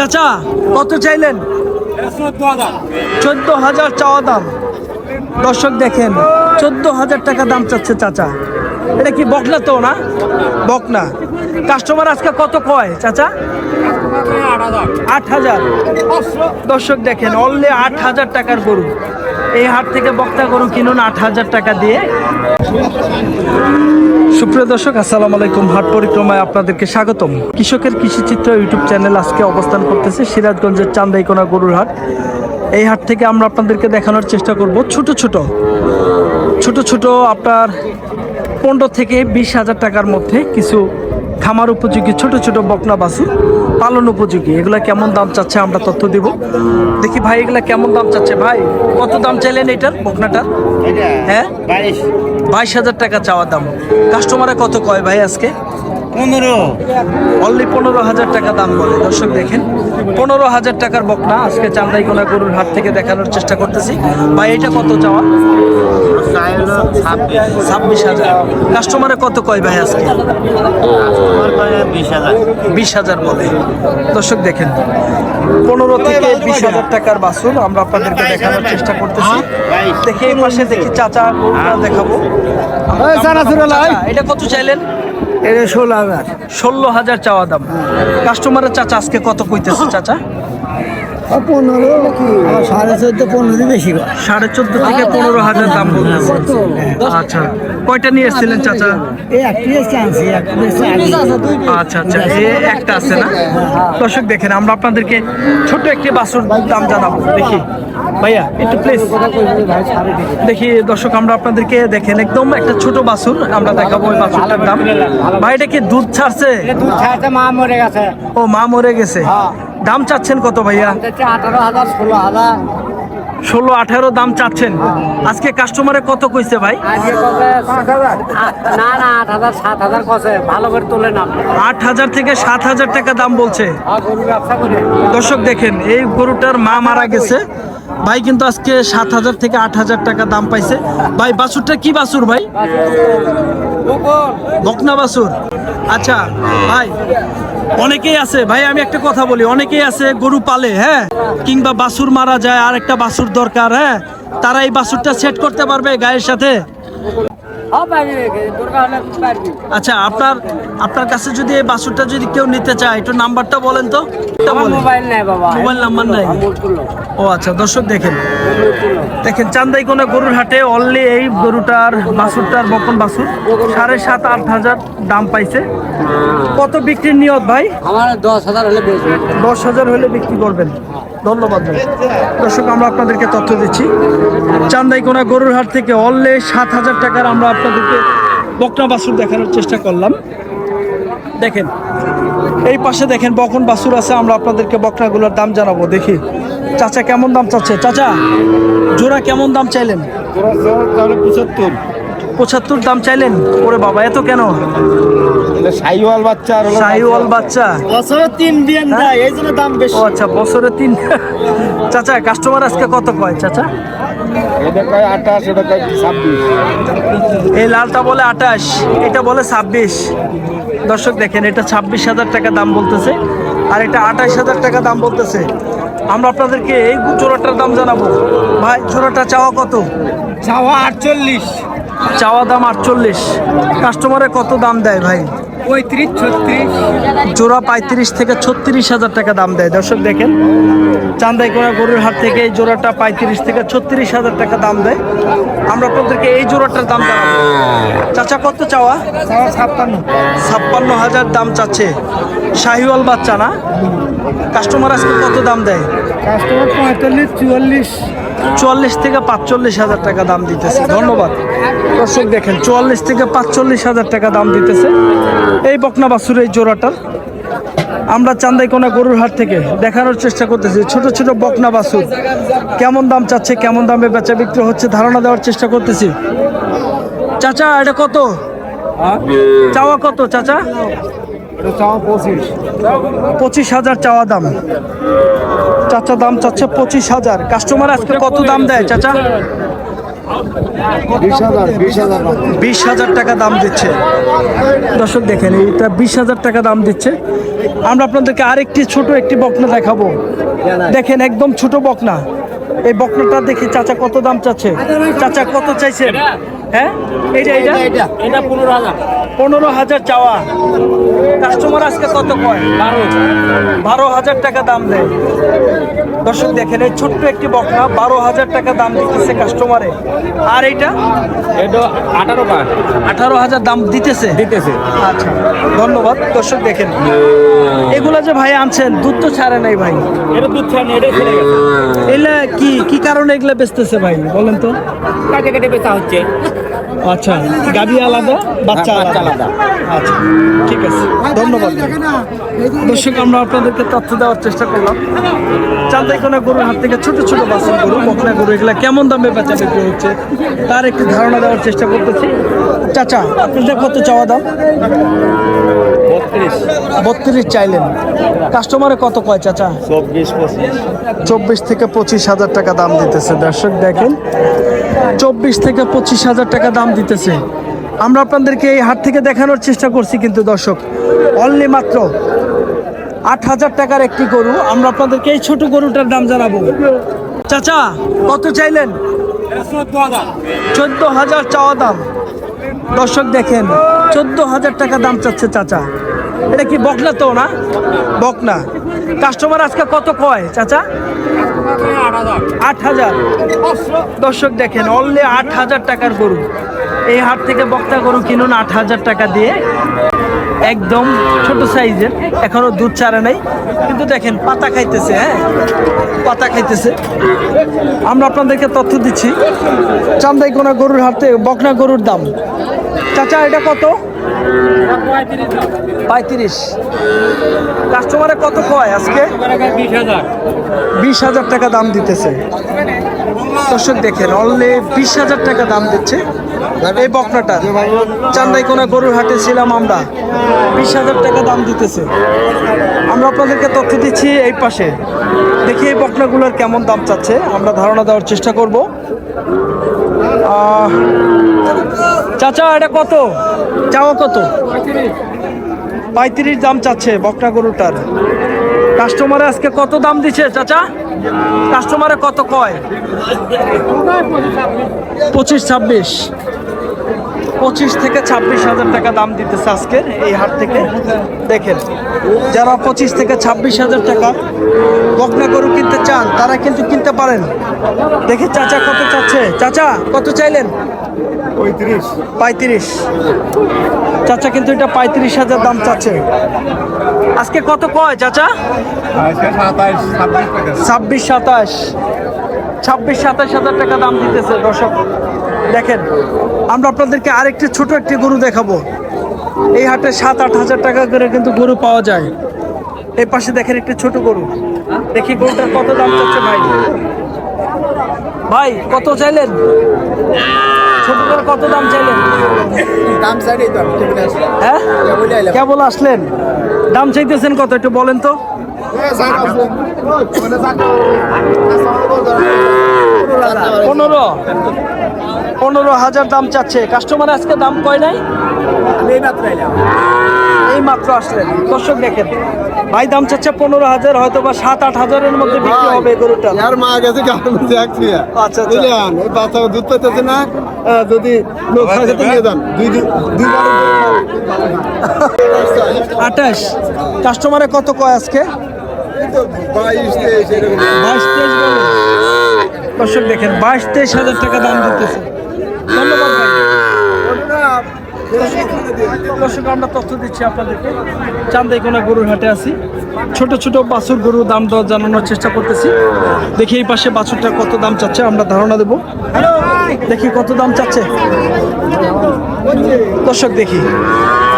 চাচা, কত চাইলেন? চোদ্দ হাজার চাওয়া দাম। দর্শক দেখেন চোদ্দ হাজার টাকা দাম চাচ্ছে চাচা। এটা কি বকনা তো না? বকনা। কাস্টমার আজকে কত কয় চাচা? আট হাজার দর্শক দেখেন অনলি আট হাজার টাকার গরু। এই হাট থেকে বক্তা গরু কিনুন আট হাজার টাকা দিয়ে। সুপ্রিয় দর্শক, আসসালামু আলাইকুম। হাট পরিক্রমায় আপনাদেরকে স্বাগতম। কৃষকের কৃষি চিত্র ইউটিউব চ্যানেল আজকে অবস্থান করতেছে সিরাজগঞ্জের চান্দাইকোনা গরুর হাট। এই হাট থেকে আমরা আপনাদেরকে দেখানোর চেষ্টা করব ছোট ছোট। ছোট ছোট আপনার পনেরো থেকে বিশ হাজার টাকার মধ্যে কিছু খামার উপযোগী ছোট ছোট বকনা বাসু পালন উপযোগী? এগুলা কেমন দাম চাচ্ছে? আমরা তথ্য দিব। দেখি ভাই এগুলা কেমন দাম চাচ্ছে? ভাই কত দাম চাইলেন এটার বকনাটার? হ্যাঁ? বাইশ। হাজার টাকা চাওয়া দাম। কাস্টমারে কত কয় ভাই আজকে? পনেরো। অনলি পনেরো হাজার টাকা দাম বলে। দর্শক দেখেন। পনেরো হাজার টাকার বকনা আজকে চান্দাইকোনা গরুর হাট থেকে দেখানোর চেষ্টা করতেছি। ভাই এটা কত চাওয়া? ছাব্বিশ হাজার। কাস্টমারে কত কয় ভাই আজকে? বিশ হাজার বলে। দর্শক দেখেন পনেরো থেকে বিশ হাজার টাকার বাসুর আমরা আপনাদেরকে দেখানোর চেষ্টা করতেছি। দেখি এই পাশে দেখি চাচা দেখাবো। এটা কত চাইলেন? এটা ষোলো হাজার। ষোলো হাজার চাওয়া দাম। কাস্টমারের চাচা আজকে কত কইতেছে চাচা? পনেরো সাড়ে চোদ্দ পনেরো বেশি সাড়ে চোদ্দ থেকে পনেরো হাজার দাম বলতেছে। আচ্ছা। কয়টা নিয়ে এসেছিলেন চাচা? এসে আনছি আচ্ছা আচ্ছা এ একটা আছে না? দর্শক দেখেন আমরা আপনাদেরকে ছোট একটি বাসুর দাম জানাব। দেখি। ভাইয়া একটু প্লিজ দেখি দর্শক আমরা আপনাদেরকে দেখেন একদম একটা ছোট বাসুর আমরা দেখাবো ওই বাসুরটার দাম। ভাই এটা কি দুধ ছাড়ছে? দুধ মা মরে গেছে। ও মা মরে গেছে। দাম চাচ্ছেন কত ভাইয়া? আঠারো হাজার ষোলো হাজার। ষোলো আঠারো দাম চাচ্ছেন। আজকে কাস্টমারে কত কইছে ভাই? না না আট হাজার সাত হাজার কষে ভালো করে তোলে আট হাজার থেকে সাত হাজার টাকা দাম বলছে। করে। দর্শক দেখেন এই গরুটার মা মারা গেছে। ভাই কিন্তু আজকে সাত হাজার থেকে আট হাজার টাকা দাম পাইছে। ভাই বাসুরটা কি বাছুর ভাই? বকনা বাসুর আচ্ছা ভাই অনেকেই আছে ভাই আমি একটা কথা বলি অনেকেই আছে গরু পালে হ্যাঁ? কিংবা বাছুর মারা যায় আর একটা বাছুর দরকার হ্যাঁ? তারা এই বাছুরটা সেট করতে পারবে গায়ের সাথে? হ্যাঁ আচ্ছা আপনার আপনার কাছে যদি এই বাছুরটা যদি কেউ নিতে চায় একটু নাম্বারটা বলেন তো? মোবাইল নেই বাবা মোবাইল নাম্বার নাই? ও আচ্ছা দর্শক দেখেন। দেখেন চান্দাই কোনো গরুর হাটে অনলি এই গরুটার বাছুরটার বকন বাছুর সাড়ে সাত আট হাজার দাম পাইছে। কত বিক্রির নিয়ত ভাই? আমার দশ হাজার হলে দশ হাজার হলে বিক্রি করবেন। ধন্যবাদ ভাই। দর্শক আমরা আপনাদেরকে তথ্য দিচ্ছি। চান্দাইকোনা গরুর হাট থেকে অনলি সাত হাজার টাকার আমরা আপনাদেরকে বকনা বাছুর দেখানোর চেষ্টা করলাম। দেখেন এই পাশে দেখেন বকন বাছুর আছে আমরা আপনাদেরকে বকনাগুলোর দাম জানাব। দেখি চাচা কেমন দাম চাচ্ছে? চাচা জোড়া কেমন দাম চাইলেন? পঁচাত্তর। পঁচাত্তর দাম চাইলেন? ওরে বাবা এত কেন? সাইওয়াল বাচ্চা সাইওয়াল বাচ্চা। বছরে তিন বিয়ান দেয় এই জন্য দাম বেশি। ও আচ্ছা বছরে তিন চাচা কাস্টমার আজকে কত কয় চাচা? এটা কয় আঠাশ এটা এই লালটা বলে আঠাশ এটা বলে ছাব্বিশ। দর্শক দেখেন এটা ছাব্বিশ হাজার টাকা দাম বলতেছে আর এটা আঠাশ হাজার টাকা দাম বলতেছে। আমরা আপনাদেরকে এই জোড়াটার দাম জানাব। ভাই জোড়াটা চাওয়া কত? চাওয়া আটচল্লিশ। চাওয়া দাম আটচল্লিশ। কাস্টমারে কত দাম দেয় ভাই? পঁয়ত্রিশ ছত্রিশ। জোড়া পঁয়ত্রিশ থেকে ছত্রিশ হাজার টাকা দাম দেয়। দর্শক দেখেন চান্দাইকোনা গরুর হাট থেকে এই জোড়াটা পঁয়ত্রিশ থেকে ছত্রিশ হাজার টাকা দাম দেয়। আমরা আপনাদেরকে এই জোড়াটার দাম জানাব। চাচা কত চাওয়া? চাওয়া ছাপ্পান্ন। ছাপ্পান্ন হাজার দাম চাচ্ছে। শাহিওয়াল বাচ্চা না? কাস্টমার আজকে কত দাম দেয়? কাস্টমার পঁয়তাল্লিশ চুয়াল্লিশ। চুয়াল্লিশ থেকে পাঁচচল্লিশ হাজার টাকা দাম দিতেছে। ধন্যবাদ। দর্শক দেখেন চুয়াল্লিশ থেকে পাঁচচল্লিশ হাজার টাকা দাম দিতেছে। এই বকনা বাছুর এই জোড়াটার। আমরা চান্দাইকোনা গরুর হাট থেকে দেখানোর চেষ্টা করতেছি ছোট ছোট বকনা বাছুর। কেমন দাম চাচ্ছে কেমন দামে বেচা বিক্রি হচ্ছে ধারণা দেওয়ার চেষ্টা করতেছি। চাচা এটা কত? চাওয়া কত চাচা? পঁচিশ হাজার চাওয়া দাম। চাচা দাম চাচ্ছে পঁচিশ হাজার। কাস্টমার আজকে কত দাম দেয় চাচা? বিশ হাজার টাকা দাম দিচ্ছে। দর্শক দেখেন এইটা বিশ হাজার টাকা দাম দিচ্ছে। আমরা আপনাদেরকে আরেকটি ছোট একটি বকনা দেখাবো। দেখেন একদম ছোট বকনা। এই বকনাটা দেখি চাচা কত দাম চাচ্ছে? চাচা কত চাইছে? হ্যাঁ? এইটা এইটা? এটা পনেরো হাজার। পনেরো হাজার চাওয়া। কাস্টমার আজকে কত কয়? বারো বারো হাজার টাকা দাম দেয়। দর্শক দেখেন এই ছোট্ট একটি বকনা বারো হাজার টাকা দাম দিতেছে কাস্টমারে আর এইটা? এটা আঠারো আঠারো হাজার দাম দিতেছে? দিতেছে। আচ্ছা ধন্যবাদ। দর্শক দেখেন এগুলা যে ভাই আনছেন দুধ তো ছাড়ে নাই ভাই। এটা দুধ ছেড়ে গেছে। এগুলা কি কি কারণে এগুলা বেচতেছে ভাই বলেন তো? কাটে কেটে বেচা হচ্ছে। আচ্ছা গাবি আলাদা বাচ্চা হ্যাঁ, আলাদা। আচ্ছা ঠিক আছে ধন্যবাদ। দর্শক আমরা আপনাদেরকে তথ্য দেওয়ার চেষ্টা করলাম। চান্দাইকোনা গরুর হাত থেকে ছোট ছোট বাসন গরু বকনা গরু এগুলা কেমন দামে বেচা বিক্রি হচ্ছে তার একটু ধারণা দেওয়ার চেষ্টা করতেছি। চাচা আপনাদের কত চাওয়া দাম? বত্রিশ। চাইলেন। কাস্টমারে কত কয় চাচা? চব্বিশ চব্বিশ থেকে পঁচিশ হাজার টাকা দাম দিতেছে। দর্শক দেখেন চব্বিশ থেকে পঁচিশ হাজার টাকা দাম দিতেছে। আমরা আপনাদেরকে এই হাট থেকে দেখানোর চেষ্টা করছি কিন্তু দর্শক অনলি মাত্র আট হাজার টাকার একটি গরু। আমরা আপনাদেরকে এই ছোট গরুটার দাম জানাব। চাচা, কত চাইলেন? চোদ্দ হাজার চাওয়া দাম। দর্শক দেখেন, চোদ্দ হাজার টাকা দাম চাচ্ছে চাচা। এটা কি বকনা তো না? বকনা। কাস্টমার আজকে কত কয় চাচা? আট হাজার। দর্শক দেখেন অনলি আট হাজার টাকার গরু। এই হাট থেকে বক্তা গরু কিনুন আট হাজার টাকা দিয়ে। একদম ছোট সাইজের। এখনও দুধ ছাড়ে নাই। কিন্তু দেখেন, পাতা খাইতেছে হ্যাঁ? পাতা খাইতেছে। আমরা আপনাদেরকে তথ্য দিচ্ছি। চান্দাইকোনা গরুর হাতে বকনা গরুর দাম। চাচা, এটা কত? পঁয়ত্রিশ। কাস্টমারে কত কয় আজকে? বিশ হাজার টাকা দাম দিতেছে। দর্শক দেখেন, অনলি বিশ হাজার টাকা দাম দিচ্ছে। এই বকনাটা। চান্দাইকোনা গরুর হাটে ছিলাম আমরা। বিশ হাজার টাকা দাম দিতেছে। আমরা আপনাদেরকে তথ্য দিচ্ছি এই পাশে। দেখি এই বকনাগুলোর কেমন দাম চাচ্ছে। আমরা ধারণা দেওয়ার চেষ্টা করব। চাচা, এটা কত? চাওয়া কত? পঁয়ত্রিশ দাম চাচ্ছে বকনা গরুটার। কাস্টমারে আজকে কত দাম দিছে, চাচা? কাস্টমারে কত কয়? পঁচিশ ছাব্বিশ। পঁচিশ থেকে ছাব্বিশ হাজার টাকা দাম দিতেছে আজকের এই হাট থেকে। দেখেন যারা পঁচিশ থেকে ছাব্বিশ হাজার টাকা বকনা গরু কিনতে চান তারা কিন্তু কিনতে পারেন। দেখি চাচা কত চাচ্ছে? চাচা কত চাইলেন? পঁয়ত্রিশ। পঁয়ত্রিশ। চাচা কিন্তু এটা পঁয়ত্রিশ হাজার দাম চাচ্ছে। আজকে কত কয় চাচা? ছাব্বিশ ছাব্বিশ সাতাশ ছাব্বিশ সাতাশ হাজার টাকা দাম দিতেছে দর্শক। দেখেন আমরা আপনাদেরকে আরেকটি ছোট একটি গরু দেখাবো। এই হাটে সাত আট হাজার টাকা করে কিন্তু গরু পাওয়া যায়। এই পাশে দেখেন একটি ছোট গরু। দেখি গরুটার কত দাম চাচ্ছে ভাই? ভাই কত চাইলেন? ছোটটার কত দাম চাইলেন? দাম সাইডে তো হ্যাঁ? কেবল আসলেন? দাম চাইতেছেন কত একটু বলেন তো। পনেরো। পনেরো হাজার দাম চাচ্ছে। কাস্টমার আজকে দাম কয় নাই? এই মাত্র আসলেন। দর্শক দেখেন ভাই দাম চাচ্ছে পনেরো হাজার হয়তো বা সাত আট হাজারের মধ্যে বিক্রি হবে গরুটা। আর মা গেছে আচ্ছা, আচ্ছা। বাচ্চা দুধ পাইতেছে না যদি লোক নিয়ে যান দুই দুই দুই আঠাশ। কাস্টমারে কত কয় আজকে? বাইশ তেইশ দর্শক দেখেন বাইশ তেইশ হাজার টাকা দাম দিতেছে ধন্যবাদ দর্শক, আমরা তথ্য দিচ্ছি আপনাদেরকে। চান্দাইকোনা গরুর হাটে আছি। ছোট ছোট বাছুর গরু দাম দর জানানোর চেষ্টা করতেছি। দেখি এই পাশে বাছুরটা কত দাম চাচ্ছে, আমরা ধারণা দেব। দেখি কত দাম চাচ্ছে। দর্শক, দেখি।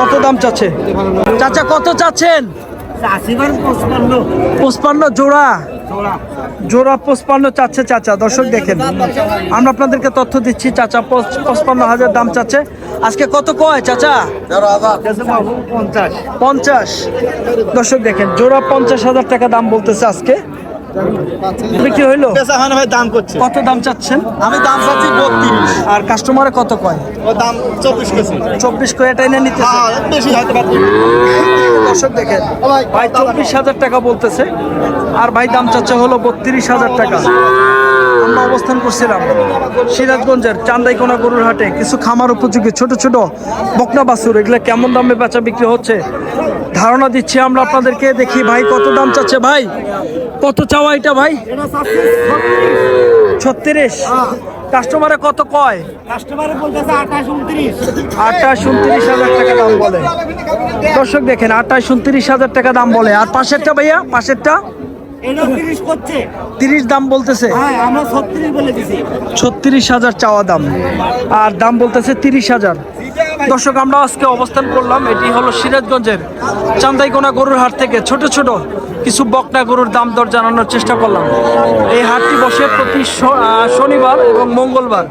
কত দাম চাচ্ছে? চাচা, কত চাচ্ছেন? পঁচপান্ন। জোড়া? জোড়া। পঁচপান্ন চাচ্ছে চাচা দর্শক দেখেন। আমরা আপনাদেরকে তথ্য দিচ্ছি চাচা পঁচপান্ন হাজার দাম চাচ্ছে। আজকে কত কয় চাচা? পঞ্চাশ। দর্শক দেখেন জোড়া পঞ্চাশ হাজার টাকা দাম বলতেছে আজকে। বিক্রি হইল? পেশা হয় না ভাই দাম করছে। কত দাম চাচ্ছেন? আমি দাম চাচ্ছি বত্রিশ। আর কাস্টমারে কত কয়? ও দাম চব্বিশ কেজি চব্বিশ করে এটাই না নিতে হ্যাঁ বেশি হয়তো দর্শক দেখেন ভাই চব্বিশ হাজার টাকা বলতেছে আর ভাই দাম চাচ্ছে হলো বত্রিশ হাজার টাকা। আমরা অবস্থান করছিলাম সিরাজগঞ্জের চান্দাইকোনা গরুর হাটে। কিছু খামার উপযোগী ছোট ছোট বকনা বাছুর এগুলো কেমন দামে বেচা বিক্রি হচ্ছে? ধারণা দিচ্ছি আমরা আপনাদেরকে দেখি ভাই কত দাম চাচ্ছে ভাই? কত চাওয়া এটা ভাই? ছত্রিশ। কাস্টমারে কত কয়? কাস্টমারে বলতেছে আঠাশ উনত্রিশ। আঠাশ উনত্রিশ হাজার টাকা দাম বলে। দর্শক দেখেন আঠাশ উনত্রিশ হাজার টাকা দাম বলে। আর পাশেরটা ভাইয়া পাশেরটা? তিরিশ দাম বলতেছে? হ্যাঁ ছত্রিশ হাজার চাওয়া দাম। আর দাম বলতেছে তিরিশ হাজার। দর্শক আমরা আজকে অবস্থান করলাম এটি হলো সিরাজগঞ্জের চান্দাইকোনা গরুর হাট থেকে। ছোট ছোট। কিছু বকটা গরুর দাম দর জানানোর চেষ্টা করলাম। এই হাটটি বসে প্রতি শনিবার এবং মঙ্গলবার।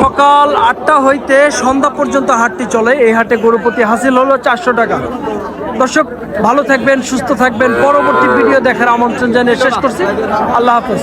সকাল আটটা হইতে সন্ধ্যা পর্যন্ত হাটটি চলে। এই হাটে গরু প্রতি হাসিল হলো চারশো টাকা। দর্শক, ভালো থাকবেন, সুস্থ থাকবেন। পরবর্তী ভিডিও দেখার আমন্ত্রণ জানিয়ে শেষ করছি। আল্লাহ হাফেজ।